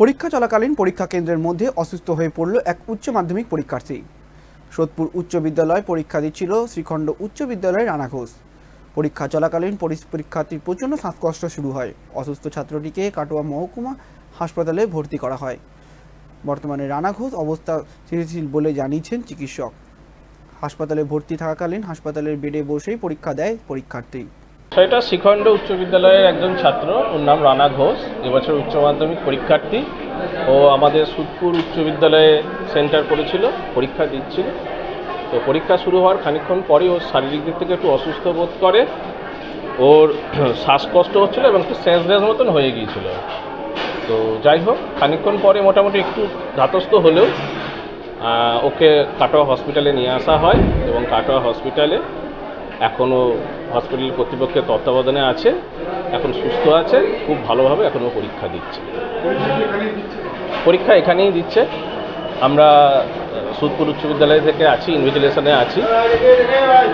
পরীক্ষা চলাকালীন পরীক্ষা কেন্দ্রের মধ্যে অসুস্থ হয়ে পড়ল এক উচ্চ মাধ্যমিক পরীক্ষার্থী। সোদপুর উচ্চ বিদ্যালয় পরীক্ষা দিচ্ছিল শ্রীখণ্ড উচ্চ বিদ্যালয়ের রানা ঘোষ। পরীক্ষা চলাকালীন পরি- পরীক্ষার্থীর প্রচণ্ড শ্বাসকষ্ট শুরু হয়। অসুস্থ ছাত্রটিকে কাটোয়া মহকুমা হাসপাতালে ভর্তি করা হয়। বর্তমানে রানা ঘোষ অবস্থা স্থিতিশীল বলে জানিয়েছেন চিকিৎসক। হাসপাতালে ভর্তি থাকাকালীন হাসপাতালের বেডে বসেই পরীক্ষা দেয় পরীক্ষার্থী। সেটা শিখণ্ড উচ্চ বিদ্যালয়ের একজন ছাত্র, ওর নাম রানা ঘোষ, এবছর উচ্চ মাধ্যমিক পরীক্ষার্থী। ও আমাদের সুদপুর উচ্চ বিদ্যালয়ে সেন্টার করেছিল, পরীক্ষা দিচ্ছিল। তো পরীক্ষা শুরু হওয়ার খানিকক্ষণ পরে ওর শারীরিক দিক থেকে একটু অসুস্থ বোধ করে। ওর শ্বাসকষ্ট হচ্ছিল এবং একটু সেন্সলেস মতন হয়ে গিয়েছিল। তো যাই হোক, খানিকক্ষণ পরে মোটামুটি একটু ধাতস্থ হলেও ওকে কাটোয়া হসপিটালে নিয়ে আসা হয় এবং কাটোয়া হসপিটালে এখনও হসপিটাল কর্তৃপক্ষের তত্ত্বাবধানে আছে, এখন সুস্থ আছে, খুব ভালোভাবে এখনও পরীক্ষা দিচ্ছে। পরীক্ষা এখানেই দিচ্ছে। আমরা সুদপুর উচ্চ বিদ্যালয় থেকে আছি ইনভিজিলেশনে আছি।